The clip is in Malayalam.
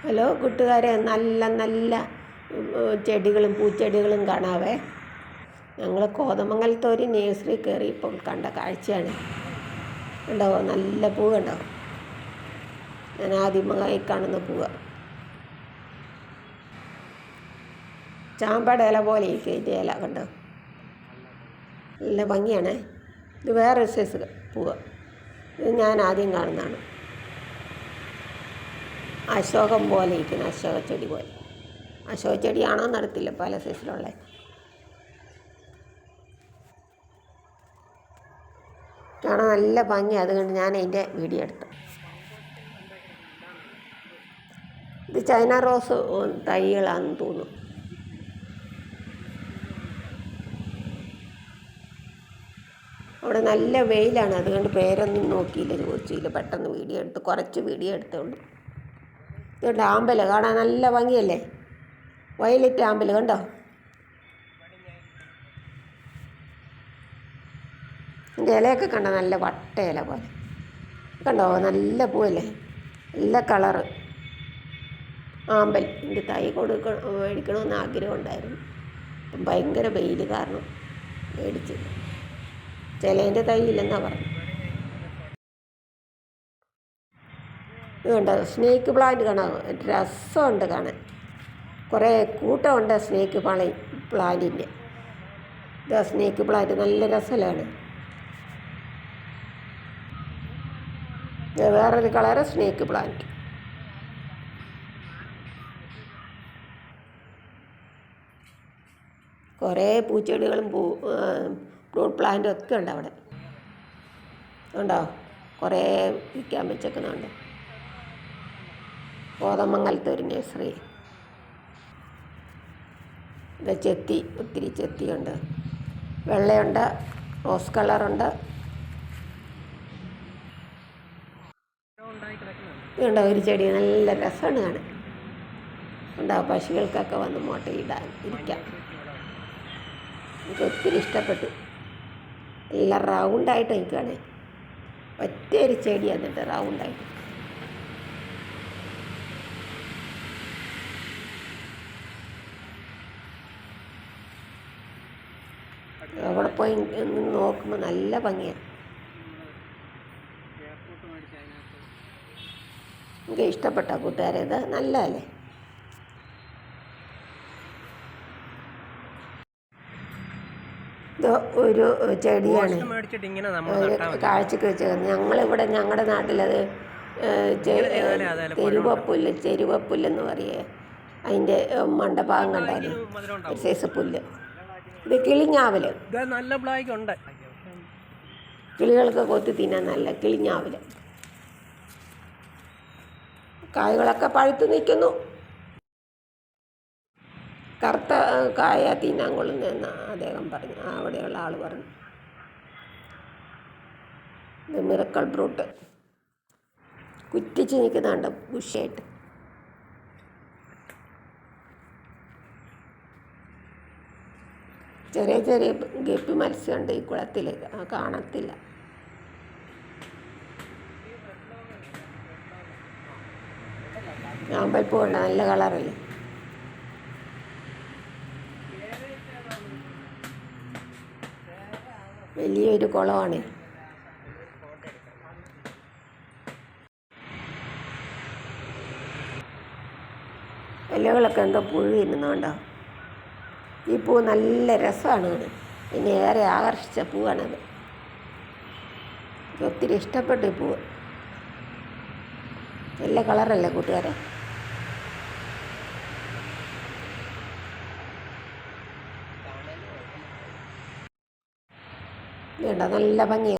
ഹലോ കൂട്ടുകാരെ നല്ല നല്ല ചെടികളും പൂച്ചെടികളും കാണാവേ. ഞങ്ങൾ കോതമംഗലത്തെ ഒരു നേഴ്സറി കയറി ഇപ്പോൾ കണ്ട കാഴ്ചയാണ്. ഉണ്ടാവോ നല്ല പൂ കണ്ടോ ഞാൻ ആദ്യമായി കാണുന്ന പൂവ. ചാമ്പയുടെ ഇല പോലെ ഇതിന്റെ ഇല കണ്ടോ? നല്ല ഭംഗിയാണേ. ഇത് വേറെ സൈസ് പൂവ്. ഇത് ഞാൻ ആദ്യം കാണുന്നതാണ്. അശോകം പോലെ ഇരിക്കുന്ന അശോക ചെടി പോലെ. അശോക ചെടിയാണോ നടത്തില്ല പല സൈസിലുള്ള കാണാൻ നല്ല ഭംഗി അതുകൊണ്ട് ഞാൻ അതിന്റെ വീഡിയോ എടുത്തു. ഇത് ചൈന റോസ് തൈകളാണെന്ന് തോന്നുന്നു. അവിടെ നല്ല വെയിലാണ് അതുകൊണ്ട് പേരൊന്നും നോക്കിയില്ല ചോദിച്ചില്ല. പെട്ടെന്ന് വീഡിയോ എടുത്ത് കുറച്ച് വീഡിയോ എടുത്തോളൂ ഇതുണ്ട് ആമ്പൽ കാണാൻ നല്ല ഭംഗിയല്ലേ? വയലറ്റ് ആമ്പൽ കണ്ടോ? ഇലയൊക്കെ കണ്ടോ നല്ല വട്ട ഇല പോലെ. കണ്ടോ? നല്ല പൂവല്ലേ? നല്ല കളറ്. ആമ്പൽ. എന്റെ തൈ കൊടുക്ക മേടിക്കണമെന്ന് ആഗ്രഹം ഉണ്ടായിരുന്നു. ഭയങ്കര വെയിൽ കാരണം മേടിച്ച് ചിലേന്റെ തൈ ഇല്ലെന്നാണ് പറഞ്ഞു ഇത് കണ്ടോ? സ്നേക്ക് പ്ലാന്റ് കാണാം. രസമുണ്ട് കാണാൻ. കുറേ കൂട്ടമുണ്ട് സ്നേക്ക് പ്ലാ പ്ലാന്റിന്റെ ഇതാ സ്നേക്ക് പ്ലാന്റ് നല്ല രസമാണ് വേറൊരു കളറ് സ്നേക്ക് പ്ലാന്റ് കുറേ പൂച്ചെടികളും പൂ ഫ്രൂട്ട് പ്ലാന്റും ഒക്കെ ഉണ്ട് അവിടെ. ഉണ്ടോ? കുറേ വിൽക്കാൻ വെച്ചേക്കുന്നുണ്ട് കോതമംഗലത്തെ ഒരു നഴ്സറി. ഇത് ചെത്തി ഒത്തിരി ചെത്തിയുണ്ട്. വെള്ളയുണ്ട് റോസ് കളറുണ്ട്. ഉണ്ട് ഒരു ചെടി? നല്ല രസമാണ് കാണാൻ. ഉണ്ടാവും പശുക്കൾക്കൊക്കെ വന്ന് മുട്ടയിടാൻ ഇരിക്കാം. എനിക്ക് ഒത്തിരി ഇഷ്ടപ്പെട്ടു. എല്ലാം റൗണ്ടായിട്ട് നിൽക്കുകയാണ് ഒറ്റ ഒരു ചെടി എന്നിട്ട് റൗണ്ടായിട്ട് അവിടെ പോയി നിന്ന് നോക്കുമ്പോൾ നല്ല ഭംഗിയാണ് എനിക്ക് ഇഷ്ടപ്പെട്ട കൂട്ടുകാരെ ഇത് നല്ലതല്ലേ? ഇത് ഒരു ചെടിയാണ്. കാഴ്ചക്ക് വെച്ച് ഞങ്ങളിവിടെ ഞങ്ങളുടെ നാട്ടിലത് തെരുവപ്പുല്ല് ചെരുവപ്പുല്ലെന്ന് പറയേ. അതിന്റെ മണ്ടഭാഗം കണ്ടാൽ. മധുരം സൈസ് പുല്ല്. ഇത് കിളിഞ്ഞാവൽ. നല്ല ബ്ലാക്ക് ഉണ്ട് കിളികൾക്ക് കൊത്തി തിന്നാൻ നല്ല കിളിഞ്ഞാവൽ. കായകളൊക്കെ പഴുത്ത് നിൽക്കുന്നു. കറുത്ത കായ തിന്നാൻ കൊള്ളുന്നതെന്ന് അദ്ദേഹം പറഞ്ഞു. അവിടെയുള്ള ആൾ പറഞ്ഞു. ഇത് മിറക്കൾ ഫ്രൂട്ട് കുറ്റിച്ച് നിൽക്കുന്നുണ്ട് ബുഷായിട്ട്. ചെറിയ ചെറിയ ഗപ്പി മത്സ്യമുണ്ട് ഈ കുളത്തിൽ കാണത്തില്ല. ആമ്പൽപ്പൂ നല്ല കളറല്ലേ വലിയൊരു കുളമാണ്. ഇലകളൊക്കെ എന്തോ പുഴു തിന്നുന്നുണ്ടോ ഈ പൂ നല്ല രസമാണ് ഇത് എന്നെ ഏറെ ആകർഷിച്ച പൂവാണത്. ഒത്തിരി ഇഷ്ടപ്പെട്ടു ഈ പൂവ്. നല്ല കളറല്ലേ കൂട്ടുകാരെ? വേണ്ട നല്ല ഭംഗിയാണ്